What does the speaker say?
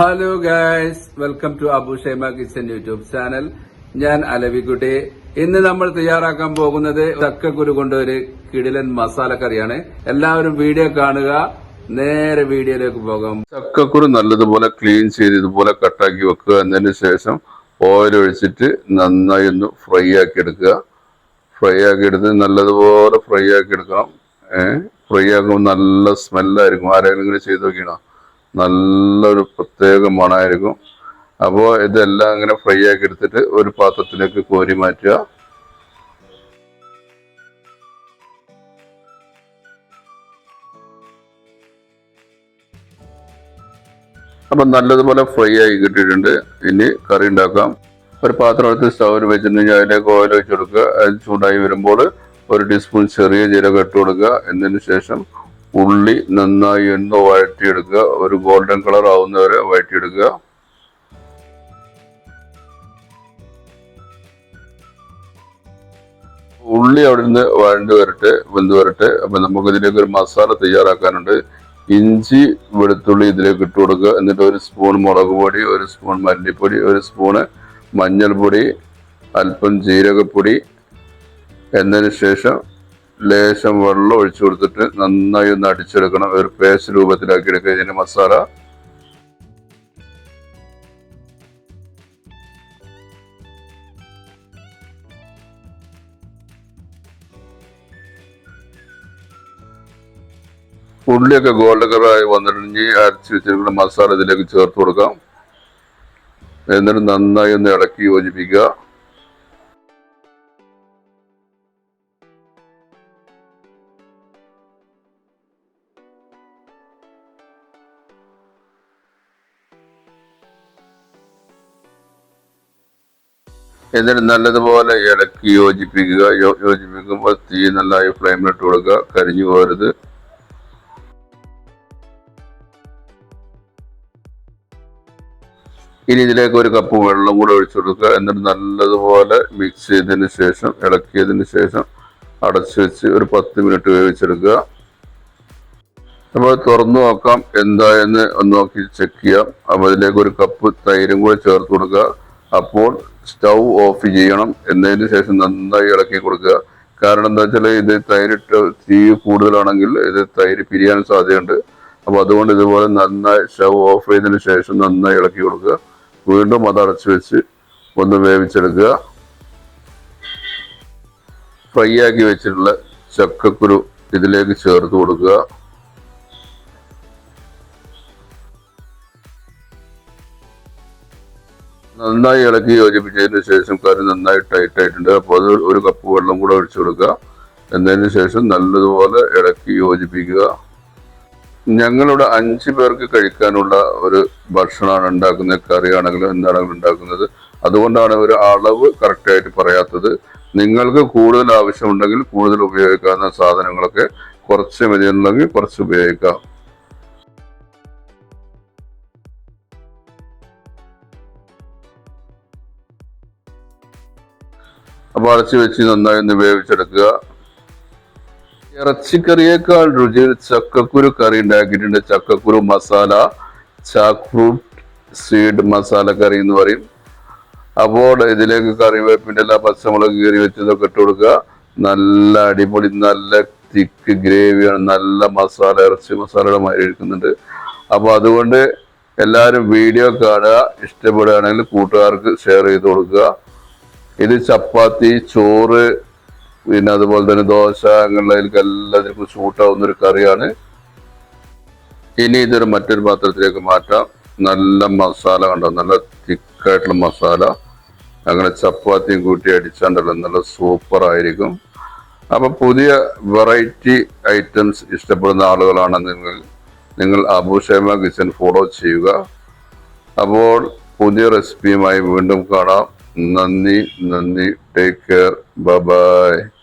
Hello guys welcome to Abu Shaima kitchen YouTube channel ഞാൻ അലവിക്കുട്ടി. ഇന്ന് നമ്മൾ തയ്യാറാക്കാൻ പോകുന്നത് ചക്കക്കുരു കൊണ്ട് ഒരു കിടിലൻ മസാല കറിയാണ്. എല്ലാവരും വീഡിയോ കാണുക. നേരെ വീഡിയോയിലേക്ക് പോകാം. ചക്കക്കുരു നല്ലതുപോലെ ക്ലീൻ ചെയ്ത് ഇതുപോലെ കട്ടാക്കി വെക്കുക. എന്നതിന് ശേഷം ഓയിൽ ഒഴിച്ചിട്ട് നന്നായി ഒന്ന് ഫ്രൈ ആക്കി എടുക്കുക. ഫ്രൈ ആക്കി എടുത്ത് നല്ലതുപോലെ ഫ്രൈ ആക്കി എടുക്കണം. ഫ്രൈ ആക്കുമ്പോൾ നല്ല സ്മെല്ലായിരിക്കും ആരെങ്കിലും ചെയ്ത് നോക്കിയണോ? നല്ലൊരു പ്രത്യേക മണമായിരിക്കും അപ്പോൾ ഇതെല്ലാം ഇങ്ങനെ ഫ്രൈ ആക്കി എടുത്തിട്ട് ഒരു പാത്രത്തിലേക്ക് കോരി മാറ്റുക. അപ്പം നല്ലതുപോലെ ഫ്രൈ ആയി കിട്ടിയിട്ടുണ്ട്. ഇനി കറി ഉണ്ടാക്കാം. ഒരു പാത്രം എടുത്ത് സ്റ്റൗവിൽ വെച്ചിട്ടുണ്ടെങ്കിൽ അതിലേക്ക് ഓയിൽ വെച്ച് കൊടുക്കുക. അത് ചൂടായി വരുമ്പോൾ ഒരു ടീസ്പൂൺ ചെറിയ ജീരകം ഇട്ട് കൊടുക്കുക. എന്നതിന് ശേഷം ഉള്ളി നന്നായി എണ്ണ വഴറ്റിയെടുക്കുക. ഒരു ഗോൾഡൻ കളർ ആവുന്നവരെ വഴറ്റിയെടുക്കുക. ഉള്ളി അവിടെ നിന്ന് വഴണ്ട് വരട്ടെ വെന്ത് വരട്ടെ. അപ്പൊ നമുക്ക് ഇതിലേക്ക് ഒരു മസാല തയ്യാറാക്കാനുണ്ട്. ഇഞ്ചി വെളുത്തുള്ളി ഇതിലേക്ക് ഇട്ട് കൊടുക്കുക. എന്നിട്ട് ഒരു സ്പൂൺ മുളക് പൊടി ഒരു സ്പൂൺ മല്ലിപ്പൊടി ഒരു സ്പൂണ് മഞ്ഞൾപ്പൊടി അല്പം ജീരകപ്പൊടി. എന്നതിന് ശേഷം ലേശം വെള്ളം ഒഴിച്ചു കൊടുത്തിട്ട് നന്നായി ഒന്ന് അടിച്ചെടുക്കണം. ഒരു പേസ്റ്റ് രൂപത്തിലാക്കി എടുക്കുക ഇതിന്റെ മസാല ഉള്ളിയൊക്കെ ഗോൾഡ് കളറായി വന്നിട്ടുണ്ടെങ്കിൽ അരച്ച് വെച്ചിരിക്കുന്ന മസാല ഇതിലേക്ക് ചേർത്ത് കൊടുക്കാം. എന്നിട്ട് നന്നായി ഒന്ന് ഇളക്കി യോജിപ്പിക്കുക. എന്നിട്ട് നല്ലതുപോലെ ഇളക്കി യോജിപ്പിക്കുക. യോജിപ്പിക്കുമ്പോൾ തീ നല്ലതായി ഫ്ലെയിമിലിട്ട് കൊടുക്കുക. കരിഞ്ഞു പോകരുത്. ഇനി ഇതിലേക്ക് ഒരു കപ്പ് വെള്ളം കൂടെ ഒഴിച്ചു കൊടുക്കുക. എന്നിട്ട് നല്ലതുപോലെ മിക്സ് ചെയ്തതിന് ശേഷം ഇളക്കിയതിന് ശേഷം അടച്ചു വെച്ച് ഒരു പത്ത് മിനിറ്റ് വേവിച്ചെടുക്കുക. നമ്മൾ തുറന്നു നോക്കാം. എന്താ എന്ന് ഒന്ന് നോക്കി ചെക്ക് ചെയ്യാം. അപ്പോൾ അതിലേക്ക് ഒരു കപ്പ് തൈരും കൂടെ ചേർത്ത് കൊടുക്കുക. അപ്പോൾ സ്റ്റൗ ഓഫ് ചെയ്യണം. എന്നതിന് ശേഷം നന്നായി ഇളക്കി കൊടുക്കുക. കാരണം എന്താ വെച്ചാൽ ഇത് തൈരിട്ട് തീ കൂടുതലാണെങ്കിൽ ഇത് തൈര് പിരിയാൻ സാധ്യതയുണ്ട്. അപ്പോൾ അതുകൊണ്ട് ഇതുപോലെ നന്നായി സ്റ്റൗ ഓഫ് ചെയ്തതിന് ശേഷം നന്നായി ഇളക്കി കൊടുക്കുക. വീണ്ടും അത് അടച്ചു വെച്ച് ഒന്ന് വേവിച്ചെടുക്കുക. ഫ്രൈ ആക്കി വെച്ചിട്ടുള്ള ചക്കക്കുരു ഇതിലേക്ക് ചേർത്ത് കൊടുക്കുക. നന്നായി ഇളക്കി യോജിപ്പിച്ചതിന് ശേഷം കറി നന്നായി ടൈറ്റ് ആയിട്ടുണ്ട്. അപ്പോൾ അത് ഒരു കപ്പ് വെള്ളം കൂടെ ഒഴിച്ചു കൊടുക്കുക. എന്നതിന് ശേഷം നല്ലതുപോലെ ഇളക്കി യോജിപ്പിക്കുക. ഞങ്ങളുടെ അഞ്ച് പേർക്ക് കഴിക്കാനുള്ള ഒരു ഭക്ഷണമാണ് ഉണ്ടാക്കുന്നത് കറിയാണെങ്കിലും എന്താണെങ്കിലും ഉണ്ടാക്കുന്നത്. അതുകൊണ്ടാണ് ഒരു അളവ് കറക്റ്റായിട്ട് പറയാത്തത്. നിങ്ങൾക്ക് കൂടുതൽ ആവശ്യമുണ്ടെങ്കിൽ കൂടുതൽ ഉപയോഗിക്കാവുന്ന സാധനങ്ങളൊക്കെ കുറച്ച് മതി ഉണ്ടെങ്കിൽ കുറച്ച് ഉപയോഗിക്കാം. അപ്പോൾ അടച്ചു വെച്ച് നന്നായി ഒന്ന് വേവിച്ചെടുക്കുക. ഇറച്ചിക്കറിയേക്കാൾ രുചിയിൽ ചക്കക്കുരു കറി ഉണ്ടാക്കിയിട്ടുണ്ട്. ചക്കക്കുരു മസാല ചാക്ക് ഫ്രൂട്ട് സീഡ് മസാല കറി എന്ന് പറയും. അപ്പോൾ ഇതിലേക്ക് കറിവേപ്പിന്റെ എല്ലാ പച്ചമുളക് കീറി വെച്ചതൊക്കെ ഇട്ട് കൊടുക്കുക. നല്ല അടിപൊളി നല്ല തിക്ക് ഗ്രേവിയാണ്. നല്ല മസാല ഇറച്ചി മസാലയുടെ മാതിരി ഇരിക്കുന്നുണ്ട്. അപ്പോൾ അതുകൊണ്ട് എല്ലാവരും വീഡിയോ കാണുക. ഇഷ്ടപ്പെടുകയാണെങ്കിൽ കൂട്ടുകാർക്ക് ഷെയർ ചെയ്ത് കൊടുക്കുക. ഇത് ചപ്പാത്തി ചോറ് പിന്നെ അതുപോലെ തന്നെ ദോശ അങ്ങനെയുള്ളതിലേക്ക് എല്ലാത്തിനും സൂട്ടാവുന്ന ഒരു കറിയാണ്. ഇനി ഇതൊരു മറ്റൊരു പാത്രത്തിലേക്ക് മാറ്റാം. നല്ല മസാല കണ്ടോ? നല്ല തിക്കായിട്ടുള്ള മസാല. അങ്ങനെ ചപ്പാത്തിയും കൂട്ടി അടിച്ചാണ്ടല്ലോ നല്ല സൂപ്പർ ആയിരിക്കും. അപ്പൊ പുതിയ വെറൈറ്റി ഐറ്റംസ് ഇഷ്ടപ്പെടുന്ന ആളുകളാണ് നിങ്ങൾ. നിങ്ങൾ അബുഷേമ കിച്ചൻ ഫോളോ ചെയ്യുക. അപ്പോൾ പുതിയ റെസിപ്പിയുമായി വീണ്ടും കാണാം. നന്ദി നന്ദി. Take care bye